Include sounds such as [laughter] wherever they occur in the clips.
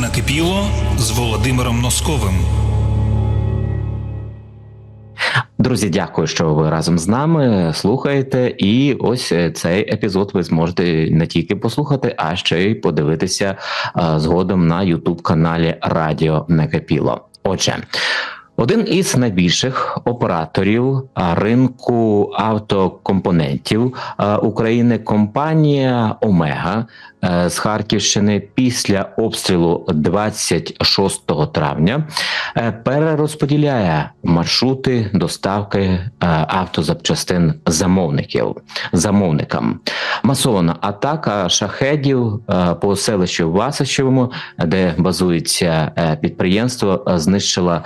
Накипіло з Володимиром Носковим. Друзі, дякую, що ви разом з нами слухаєте. І ось е, цей епізод ви зможете не тільки послухати, а ще й подивитися е, згодом на Ютуб каналі Радіо Накипіло. Отже. Один із найбільших операторів ринку автокомпонентів України компанія Омега е, з Харківщини після обстрілу 26 травня е, перерозподіляє маршрути доставки е, автозапчастин замовників замовникам. Масована атака шахедів е, по селищу Васищевому, де базується е, підприємство, е, знищила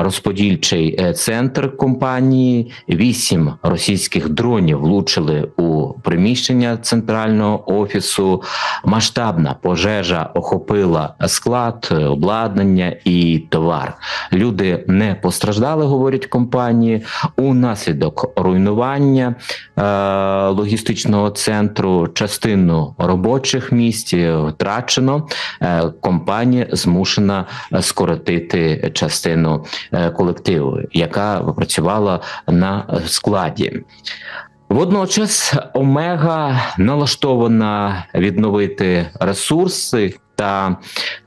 розподільчий центр компанії. Вісім російських дронів влучили у приміщення центрального офісу. Масштабна пожежа охопила склад, обладнання і товар. Люди не постраждали, говорять компанії. Унаслідок руйнування логістичного центру частину робочих місць е, втрачено. Е, компанія змушена е, скоротити частину колективу, яка працювала на складі. Водночас Омега налаштована відновити ресурси та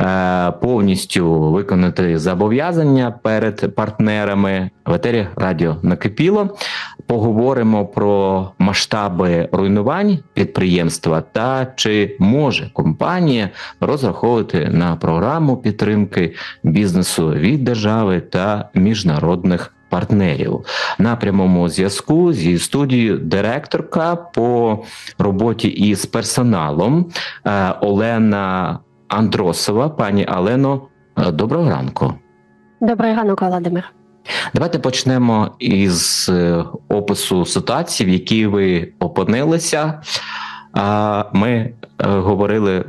е, повністю виконати зобов'язання перед партнерами в етері Радіо Накипіло. Поговоримо про масштаби руйнувань підприємства та чи може компанія розраховувати на програму підтримки бізнесу від держави та міжнародних партнерів на прямому зв'язку зі студією директорка по роботі із персоналом е, Олена Андросова. Пані Алено, е, доброго ранку. Добрий ранок, Володимир. Давайте почнемо із е, опису ситуації, в якій ви опинилися. А ми е, говорили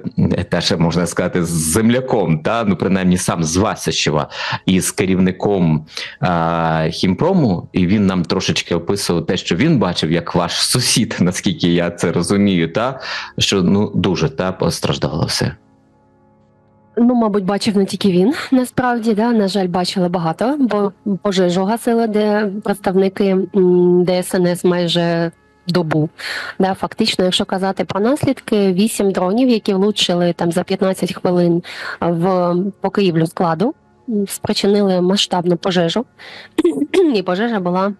теж можна сказати з земляком, та ну принаймні сам з Васищева із керівником а, хімпрому, і він нам трошечки описував те, що він бачив, як ваш сусід, [laughs] наскільки я це розумію, та що ну дуже та постраждало все. Ну, мабуть, бачив не тільки він. Насправді, да, на жаль, бачили багато, бо пожежу гасили, де представники ДСНС майже добу. Да, фактично, якщо казати про наслідки, вісім дронів, які влучили там за 15 хвилин в покрівлю складу, спричинили масштабну пожежу. [clears throat] І пожежа була.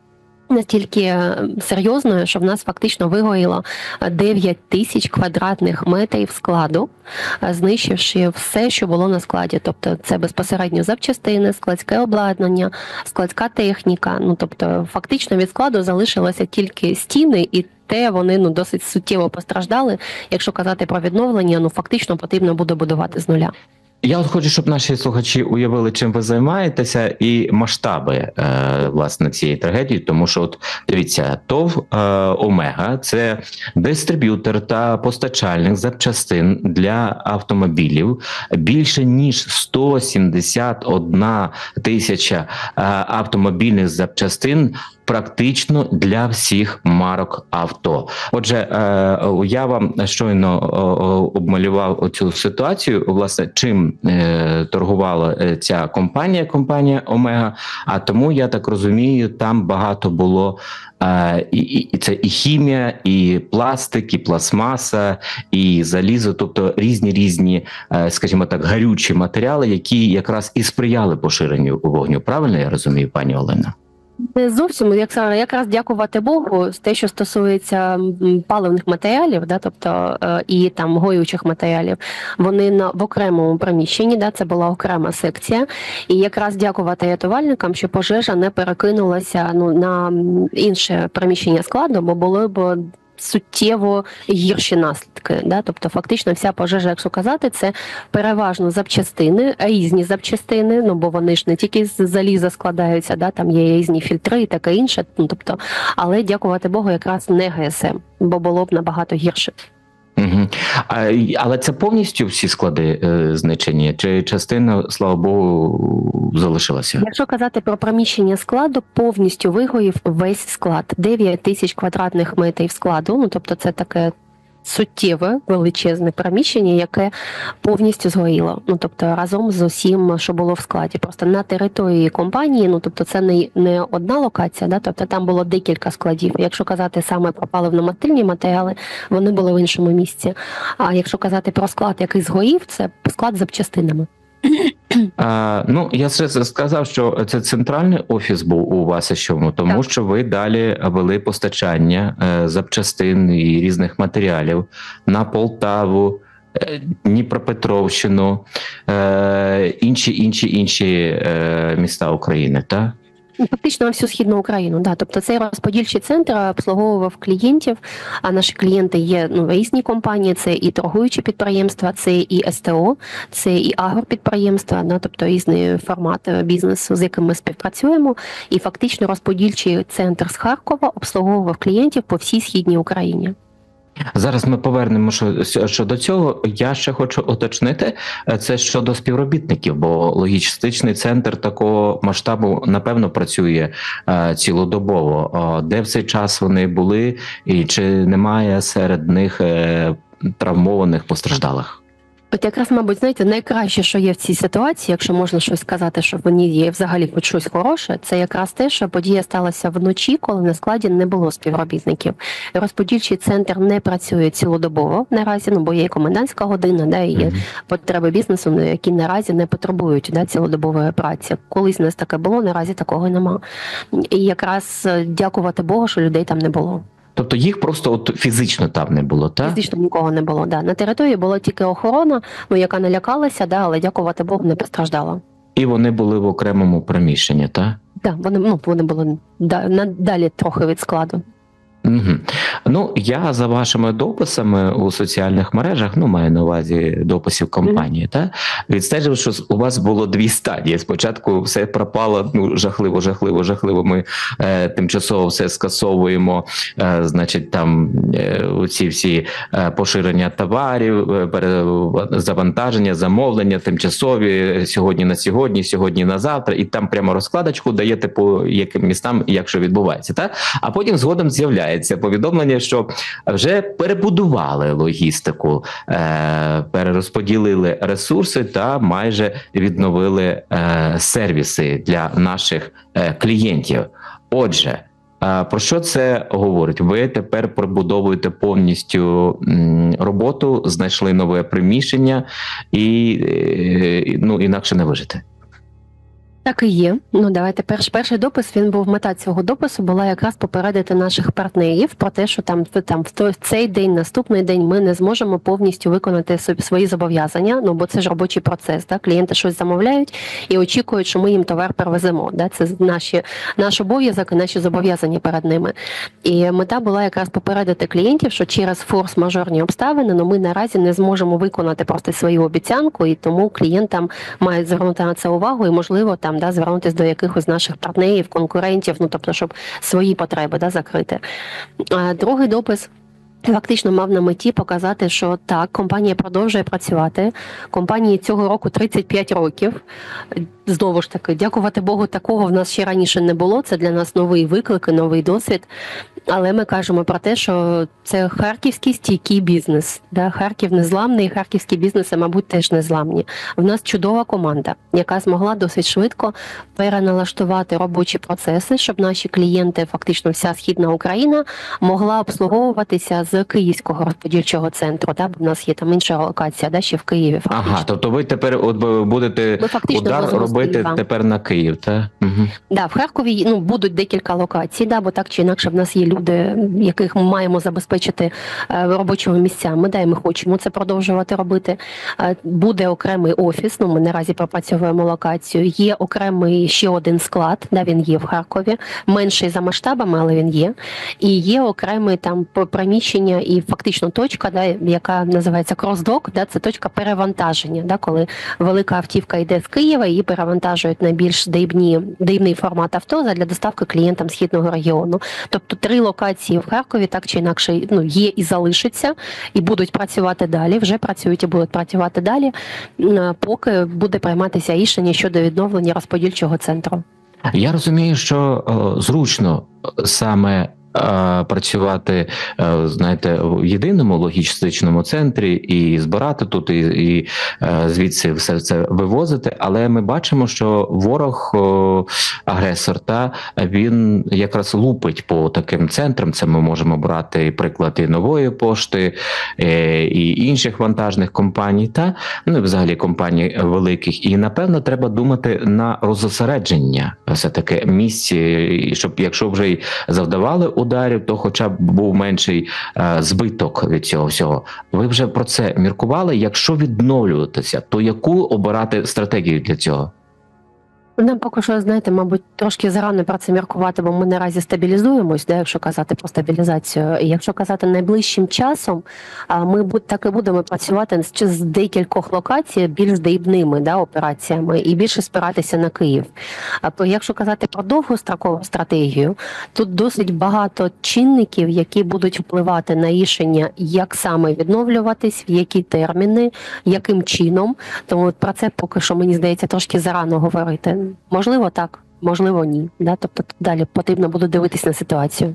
Настільки е, серйозною, що в нас фактично вигоріло 9 тисяч квадратних метрів складу, е, знищивши все, що було на складі. Тобто, це безпосередньо запчастини, складське обладнання, складська техніка. Ну тобто, фактично від складу залишилося тільки стіни, і те вони ну досить суттєво постраждали. Якщо казати про відновлення, ну фактично потрібно буде будувати з нуля. Я от хочу, щоб наші слухачі уявили, чим ви займаєтеся, і масштаби е, власне цієї трагедії. Тому що, от дивіться, ТОВ е, Омега це дистриб'ютор та постачальник запчастин для автомобілів. Більше ніж 171 тисяча е, автомобільних запчастин. Практично для всіх марок авто. Отже, е, я вам щойно е, обмалював оцю ситуацію. Власне, чим е, торгувала ця компанія, компанія Омега. А тому я так розумію, там багато було і, це і хімія, і пластик, і пластмаса, і залізо, тобто різні різні, скажімо так, гарючі матеріали, які якраз і сприяли поширенню вогню. Правильно я розумію, пані Олена? Не зовсім як якраз дякувати Богу, те, що стосується паливних матеріалів, да, тобто е, і там гоючих матеріалів, вони на в окремому приміщенні, да, це була окрема секція. І якраз дякувати рятувальникам, що пожежа не перекинулася ну на інше приміщення складу, бо було б. Суттєво гірші наслідки, да, тобто фактично вся пожежа, якщо казати, це переважно запчастини, різні запчастини. Ну бо вони ж не тільки з заліза складаються, да, там є різні фільтри і таке інше. Ну тобто, але дякувати Богу, якраз не ГСМ, бо було б набагато гірше. Угу. А, але це повністю всі склади е, знищені, чи частина, слава Богу, залишилася? Якщо казати про приміщення складу, повністю вигорів весь склад 9 тисяч квадратних метрів складу. Ну тобто, це таке суттєве величезне приміщення, яке повністю згоріло. Ну тобто разом з усім, що було в складі. Просто на території компанії, ну тобто, це не, не одна локація, да, тобто там було декілька складів. Якщо казати саме про паливно-мастильні матеріали, вони були в іншому місці. А якщо казати про склад, який згорів, це склад з запчастинами. А, ну, я сказав, що це центральний офіс був у вас і чому, тому Так. що ви далі вели постачання е, запчастин і різних матеріалів на Полтаву, е, Дніпропетровщину, е, інші інші інші е, міста України, так? Ну, Фактично на всю східну Україну, да. Тобто цей розподільчий центр обслуговував клієнтів. А наші клієнти є ну різні компанії. Це і торгуючі підприємства, це і СТО, це і агропідприємства, да, тобто різний формат е, бізнесу, з яким ми співпрацюємо. І фактично розподільчий центр з Харкова обслуговував клієнтів по всій східній Україні. Зараз ми повернемо щодо цього. Я ще хочу уточнити е, це щодо співробітників, бо логістичний центр такого масштабу напевно працює е, цілодобово. Де в цей час вони були, і чи немає серед них е, травмованих постраждалих? От якраз, мабуть, знаєте, найкраще, що є в цій ситуації, якщо можна щось сказати, що в ній є взагалі хоч щось хороше, це якраз те, що подія сталася вночі, коли на складі не було співробітників. Розподільчий центр не працює цілодобово наразі, ну бо є комендантська година, да, і є потреби бізнесу, ну, які наразі не потребують да, цілодобової праці. Колись у нас таке було, наразі такого нема. І якраз е, дякувати Богу, що людей там не було. Тобто їх просто от фізично там не було, так? Фізично нікого не було. Да. На території була тільки охорона, ну яка налякалася, да, але дякувати Богу, не постраждала. І вони були в окремому приміщенні, так? Так, вони ну вони були да, надалі трохи від складу. Угу. Ну, я за вашими дописами у соціальних мережах, ну маю на увазі дописів компанії, та відстежив, що у вас було дві стадії. Спочатку все пропало ну жахливо, жахливо, жахливо. Ми е, тимчасово все скасовуємо. Е, значить, там е, ці всі е, поширення товарів, е, завантаження, замовлення, тимчасові сьогодні на сьогодні, сьогодні на завтра, і там прямо розкладочку даєте по яким містам, як що відбувається, так? А потім згодом з'являється повідомлення, що вже перебудували логістику, е, перерозподілили ресурси та майже відновили е, сервіси для наших е, клієнтів. Отже. Про що це говорить? Ви тепер пробудовуєте повністю роботу, знайшли нове приміщення, і ну інакше не вижити. Так і є. Ну давайте перш перший допис. Він був мета цього допису була якраз попередити наших партнерів про те, що там там в цей день, наступний день ми не зможемо повністю виконати собі свої зобов'язання. Ну бо це ж робочий процес. Так? Клієнти щось замовляють і очікують, що ми їм товар привеземо. Да? Це наші наш обов'язок і наші зобов'язання перед ними. І мета була якраз попередити клієнтів, що через форс-мажорні обставини ну, ми наразі не зможемо виконати просто свою обіцянку, і тому клієнтам мають звернути на це увагу і, можливо, там да, звернутися до якихось наших партнерів, конкурентів, ну тобто, щоб свої потреби да, закрити. Другий допис. Фактично мав на меті показати, що так, компанія продовжує працювати. Компанії цього року 35 років. Знову ж таки, дякувати Богу, такого в нас ще раніше не було. Це для нас новий виклик, новий досвід. Але ми кажемо про те, що це харківський стійкий бізнес. Да? Харків незламний, харківські бізнеси, мабуть, теж незламні. В нас чудова команда, яка змогла досить швидко переналаштувати робочі процеси, щоб наші клієнти, фактично вся східна Україна, могла обслуговуватися з київського розподільчого центру. Да? Бо в нас є там інша локація, да? ще в Києві. Фактично. Ага, тобто ви тепер от будете Ми фактично удар з робити Києва. тепер на Київ, так? Угу. Да, в Харкові ну будуть декілька локацій, да, бо так чи інакше в нас є люди, яких ми маємо забезпечити е, робочими місцями. Да, і ми хочемо це продовжувати робити. Е, буде окремий офіс. Ну ми наразі пропрацьовуємо локацію. Є окремий ще один склад, да, він є в Харкові, менший за масштабами, але він є. І є окремий там приміщення і фактично точка, да, яка називається кросдок, да, це точка перевантаження, да, коли велика автівка йде з Києва, її перевантажують на більш дрібні, формат авто для доставки клієнтам східного регіону. Тобто три локації в Харкові так чи інакше ну, є і залишаться, і будуть працювати далі. Вже працюють і будуть працювати далі, поки буде прийматися рішення щодо відновлення розподільчого центру. Я розумію, що е, зручно е, саме працювати, е, знаєте, в єдиному логістичному центрі і збирати тут, і, і е, звідси все це вивозити. Але ми бачимо, що ворог агресор та він якраз лупить по таким центрам. Це ми можемо брати приклад і нової пошти, е, і інших вантажних компаній, та ну і взагалі компаній великих. І напевно треба думати на розосередження все таки місць, щоб якщо вже й завдавали ударів, то хоча б був менший е, збиток від цього всього. Ви вже про це міркували? Якщо відновлюватися, то яку обирати стратегію для цього? Нам поки що, знаєте, мабуть, трошки зарано про це міркувати, бо ми наразі стабілізуємось, да, якщо казати про стабілізацію. І якщо казати найближчим часом, ми так і будемо працювати з декількох локацій більш дрібними да, операціями і більше спиратися на Київ. А по- якщо казати про довгострокову стратегію, тут досить багато чинників, які будуть впливати на рішення, як саме відновлюватись, в які терміни, яким чином. Тому про це поки що мені здається трошки зарано говорити. Можливо, так, можливо, ні. Да? Тобто далі потрібно буде дивитись на ситуацію.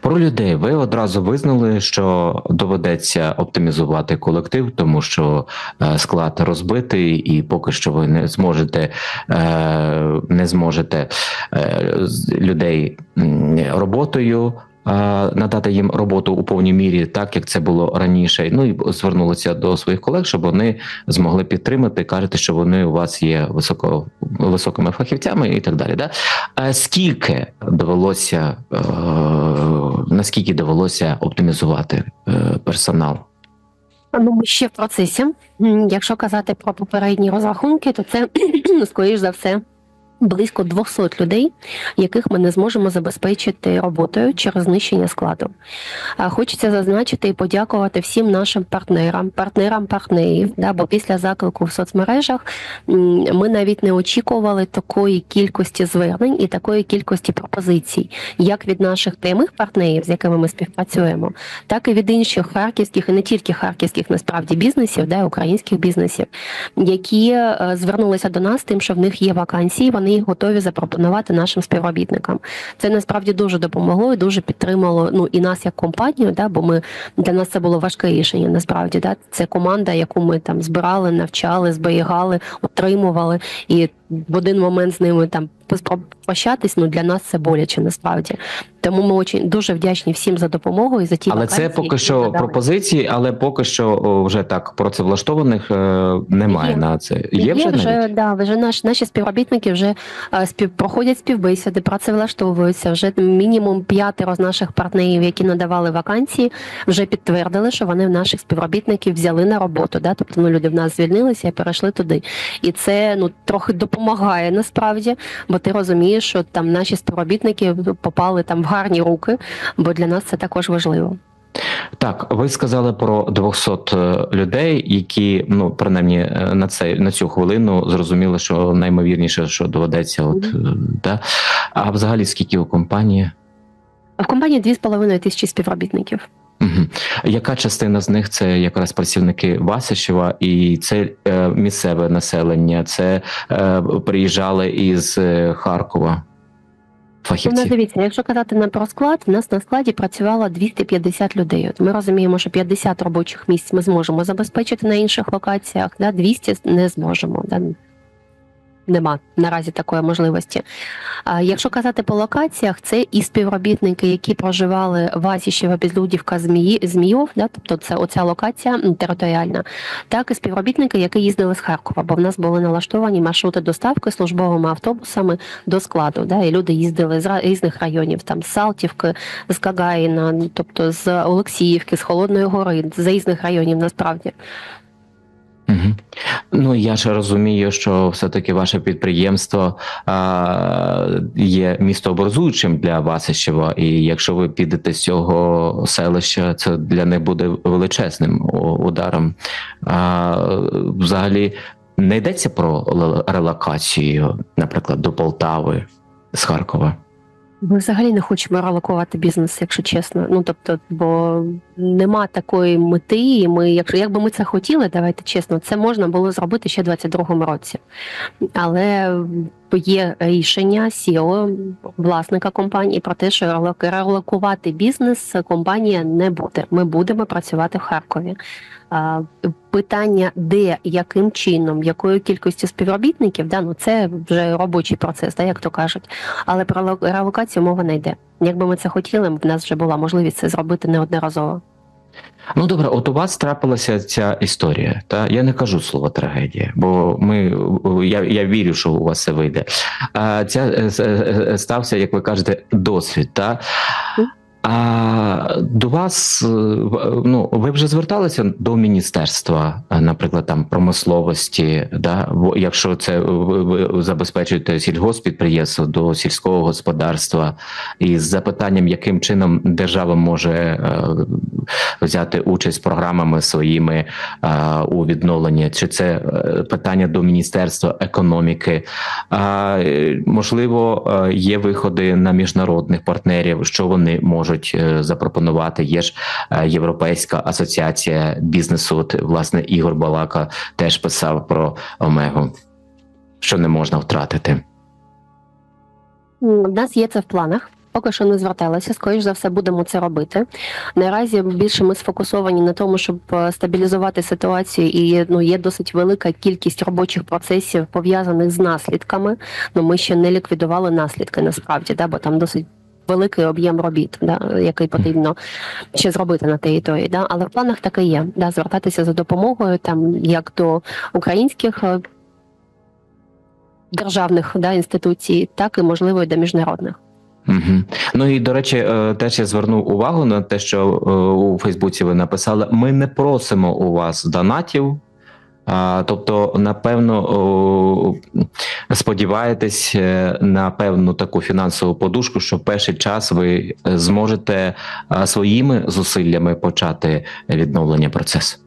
Про людей ви одразу визнали, що доведеться оптимізувати колектив, тому що е, склад розбитий, і поки що ви не зможете е, не зможете е, людей роботою. Надати їм роботу у повній мірі, так як це було раніше. Ну і звернулися до своїх колег, щоб вони змогли підтримати. Кажете, що вони у вас є високо високими фахівцями і так далі. Да? А скільки довелося е, наскільки довелося оптимізувати е, персонал? Ну, ми ще в процесі. Якщо казати про попередні розрахунки, то це [clears throat] скоріш за все. Близько 200 людей, яких ми не зможемо забезпечити роботою через знищення складу. Хочеться зазначити і подякувати всім нашим партнерам, партнерам партнерів. Да, бо після заклику в соцмережах ми навіть не очікували такої кількості звернень і такої кількості пропозицій, як від наших прямих партнерів, з якими ми співпрацюємо, так і від інших харківських і не тільки харківських насправді бізнесів, да, українських бізнесів, які е, звернулися до нас тим, що в них є вакансії, вони їх готові запропонувати нашим співробітникам. Це насправді дуже допомогло і дуже підтримало ну і нас як компанію, да, бо ми для нас це було важке рішення. Насправді, да, це команда, яку ми там збирали, навчали, зберігали, отримували, і в один момент з ними там поспро- Ну для нас це боляче насправді. Тому ми очень дуже вдячні всім за допомогу і за ті Але це поки що надали. пропозиції, але поки що вже так працевлаштованих е, немає Є. на це. Є вже вже, навіть? да, вже наш, наші співробітники вже е, спів, проходять співбесіди, працевлаштовуються. Вже мінімум п'ятеро з наших партнерів, які надавали вакансії, вже підтвердили, що вони в наших співробітників взяли на роботу. Да? Тобто ну, люди в нас звільнилися і перейшли туди. І це ну трохи допомагає насправді, бо ти розумієш, що там наші співробітники попали там в гарні руки, бо для нас це також важливо. Так, ви сказали про 200 е, людей, які ну принаймні е, на це на цю хвилину зрозуміли, що наймовірніше, що доведеться, от е, да. А взагалі скільки у компанії? В компанії 2,5 тисячі співробітників. Угу. Яка частина з них це якраз працівники Васищева, і це е, місцеве населення, це е, приїжджали із е, Харкова. Фахівці. дивіться, якщо казати на про склад, у нас на складі працювало 250 людей. От ми розуміємо, що 50 робочих місць ми зможемо забезпечити на інших локаціях, да, 200 не зможемо. Да. Нема наразі такої можливості. Якщо казати по локаціях, це і співробітники, які проживали в Асіщева, Підлюдівка, Змії, Змійов, да, тобто це оця локація територіальна, так і співробітники, які їздили з Харкова, бо в нас були налаштовані маршрути доставки службовими автобусами до складу. Да, і люди їздили з різних районів, там з Салтівки, з Кагаїна, тобто з Олексіївки, з Холодної Гори, з різних районів насправді. Ну я ж розумію, що все-таки ваше підприємство а, є містообразуючим для Васищева, і якщо ви підете з цього селища, це для них буде величезним ударом. А, взагалі не йдеться про релокацію, наприклад, до Полтави з Харкова. Ми взагалі не хочемо релокувати бізнес, якщо чесно. Ну тобто, бо нема такої мети. І ми, якщо якби ми це хотіли, давайте чесно, це можна було зробити ще в 22-му році. Але є рішення CEO, власника компанії про те, що релокувати бізнес компанія не буде. Ми будемо працювати в Харкові. Питання, де, яким чином, якою кількістю співробітників, да, ну це вже робочий процес, да, як то кажуть. Але про рело- релокацію мова не йде. Якби ми це хотіли, в нас вже була можливість це зробити неодноразово. Ну добре, от у вас трапилася ця історія. Та я не кажу слово трагедія, бо ми я, я вірю, що у вас це вийде. А ця е, е, е, стався, як ви кажете, досвід. Та а до вас е, ну ви вже зверталися до міністерства, е, наприклад, там промисловості, да, якщо це ви, забезпечуєте сільгоспідприємство до сільського господарства, і з запитанням, яким чином держава може е, взяти участь програмами своїми е, у відновленні, чи це е, питання до міністерства економіки? Е, можливо, є виходи на міжнародних партнерів, що вони можуть запропонувати. Є ж Європейська асоціація бізнесу. От, власне, Ігор Балака теж писав про Омегу, що не можна втратити. У нас є це в планах. Поки що не зверталися, скоріш за все, будемо це робити. Наразі більше ми сфокусовані на тому, щоб е, стабілізувати ситуацію, і ну є досить велика кількість робочих процесів пов'язаних з наслідками. Ну ми ще не ліквідували наслідки насправді, да, бо там досить. Великий об'єм робіт, да, який потрібно ще зробити на території, да, але в планах таке є. Да, звертатися за допомогою там як до українських е, державних да, інституцій, так і можливо і до міжнародних. Угу. Ну і до речі, е, теж я звернув увагу на те, що е, у Фейсбуці ви написали: ми не просимо у вас донатів. А, тобто, напевно, о, сподіваєтесь е, на певну таку фінансову подушку, що перший час ви зможете своїми зусиллями почати відновлення процесу.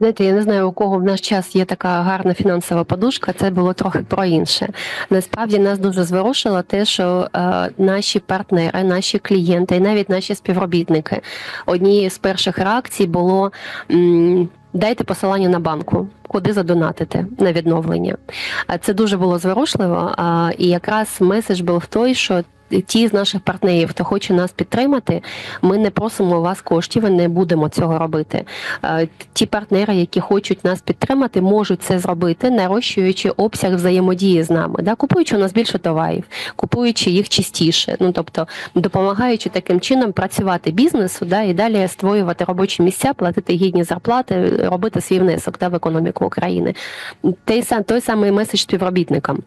Знаєте, я не знаю, у кого в наш час є така гарна фінансова подушка. Це було трохи про інше. Насправді нас дуже зворушило те, що е, наші партнери, наші клієнти і навіть наші співробітники однією з перших реакцій було. м, Дайте посилання на банку, куди задонатити на відновлення. Це дуже було зворушливо. І якраз меседж був той, що ті з наших партнерів, хто хоче нас підтримати, ми не просимо у вас коштів і не будемо цього робити. Е, Ті партнери, які хочуть нас підтримати, можуть це зробити, нарощуючи обсяг взаємодії з нами, да, купуючи у нас більше товарів, купуючи їх частіше. Ну тобто допомагаючи таким чином працювати бізнесу, да, і далі створювати робочі місця, платити гідні зарплати, робити свій внесок да, в економіку України. Той сам той самий меседж співробітникам.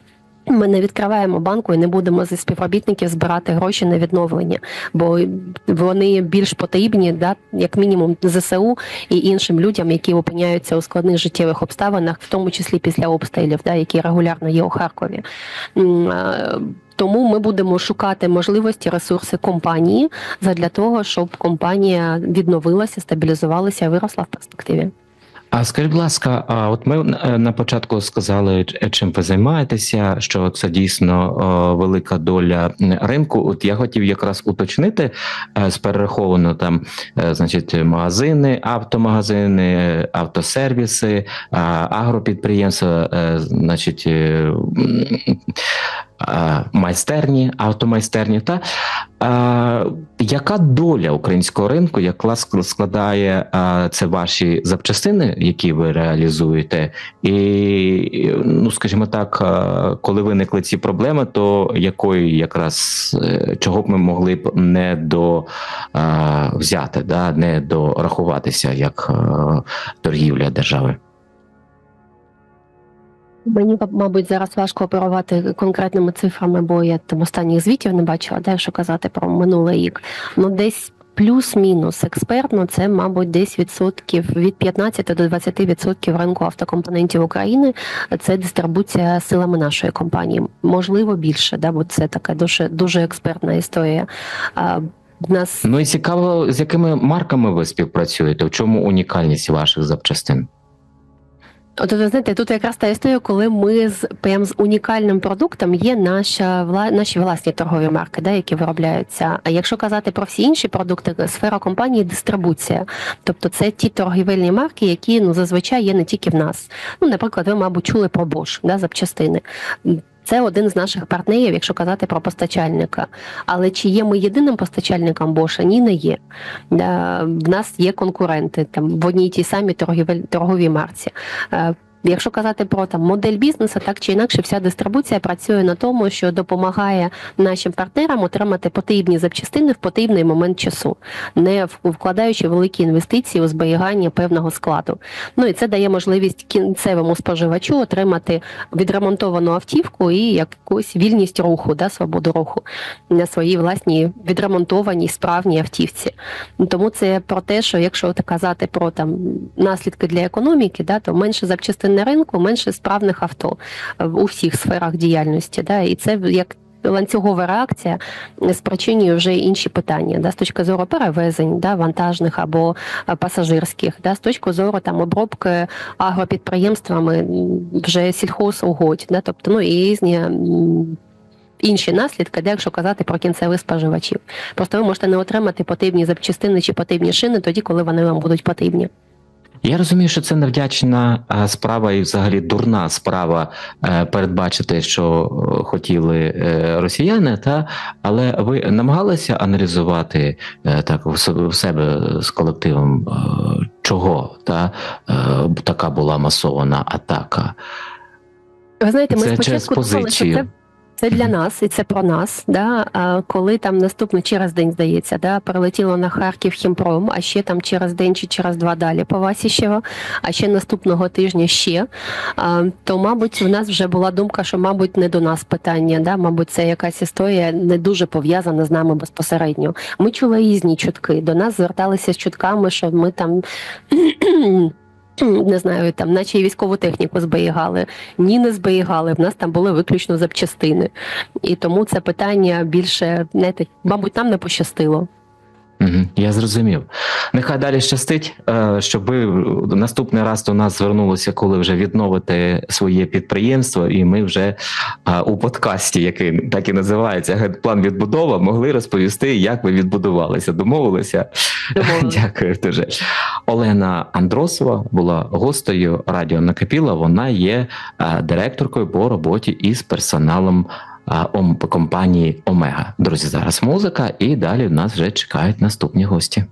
Ми не відкриваємо банку і не будемо зі співробітників збирати гроші на відновлення, бо вони більш потрібні, да, як мінімум, ЗСУ і іншим людям, які опиняються у складних життєвих обставинах, в тому числі після обстрілів, да, які регулярно є у Харкові. Тому ми будемо шукати можливості, ресурси компанії для того, щоб компанія відновилася, стабілізувалася виросла в перспективі. А скажіть, будь ласка, а от ми е, на початку сказали, чим ви займаєтеся, що це дійсно е, велика доля ринку. От я хотів якраз уточнити е, з перераховано там, е, значить, магазини, автомагазини, е, автосервіси, е, агропідприємства, е, значить. Е, е, Майстерні, автомайстерні, та а, яка доля українського ринку, яка ск- складає а, це ваші запчастини, які ви реалізуєте, і ну скажімо так, коли виникли ці проблеми, то якої якраз е, чого б ми могли б не до взяти, да, не дорахуватися як торгівля держави? Мені мабуть зараз важко оперувати конкретними цифрами, бо я там останніх звітів не бачила, де якщо казати про минулий рік. Ну десь плюс-мінус експертно, це мабуть десь відсотків від 15 до 20 відсотків ринку автокомпонентів України. Це дистрибуція силами нашої компанії. Можливо, більше, да, бо це така дуже дуже експертна історія. Нас Ну і цікаво, з якими марками ви співпрацюєте? В чому унікальність ваших запчастин? От ви знаєте, тут якраз та історія, коли ми з прям з унікальним продуктом є наша вла, наші власні торгові марки, да, які виробляються. А якщо казати про всі інші продукти, сфера компанії дистрибуція. Тобто це ті торгівельні марки, які ну зазвичай є не тільки в нас. Ну, наприклад, ви, мабуть, чули про Bosch, да, запчастини. Це один з наших партнерів, якщо казати про постачальника. Але чи є ми єдиним постачальником Боша? Ні, не є. В нас є конкуренти там в одній тій самій торговій марці. Якщо казати про там модель бізнесу, так чи інакше, вся дистрибуція працює на тому, що допомагає нашим партнерам отримати потрібні запчастини в потрібний момент часу, не вкладаючи великі інвестиції у зберігання певного складу. Ну і це дає можливість кінцевому споживачу отримати відремонтовану автівку і якусь вільність руху, да, свободу руху на своїй власній відремонтованій справній автівці. Тому це про те, що якщо казати про там наслідки для економіки, да, то менше запчастин на ринку, менше справних авто у всіх сферах діяльності. Да, і це як ланцюгова реакція спричинює вже інші питання, да, з точки зору перевезень, да, вантажних або е, пасажирських, да, з точки зору там обробки агропідприємствами вже сільхозугодь, да, тобто ну і різні. Інші наслідки, де якщо казати про кінцевих споживачів, просто ви можете не отримати потрібні запчастини чи потрібні шини тоді, коли вони вам будуть потрібні. Я розумію, що це невдячна е, справа і взагалі дурна справа е, передбачити, що е, хотіли росіяни, та але ви намагалися аналізувати так в себе- з колективом, чого та така була масована атака? Ви знаєте, ми Це спочатку думали, що це. Це для нас і це про нас. Да? А коли там наступний через день, здається, да, прилетіло на Харків хімпром, а ще там через день чи через два далі по Васіщево, а ще наступного тижня ще. А, то, мабуть, в нас вже була думка, що, мабуть, не до нас питання. Да? Мабуть, це якась історія не дуже пов'язана з нами безпосередньо. Ми чули різні чутки. До нас зверталися з чутками, що ми там. Не знаю, там, наче і військову техніку зберігали. Ні, не зберігали. В нас там були виключно запчастини. І тому це питання більше, знаєте, мабуть, нам не пощастило. Я зрозумів. Нехай далі щастить, е, щоб ви наступний раз до нас звернулися, коли вже відновите своє підприємство, і ми вже е, у подкасті, який так і називається Генплан відбудова, могли розповісти, як ви відбудувалися. Домовилися? Домовились. [laughs] Дякую дуже. Олена Андросова була гостею радіо Накипіла. Вона є е, директоркою по роботі із персоналом е, ом- компанії Омега. Друзі, зараз музика, і далі нас вже чекають наступні гості.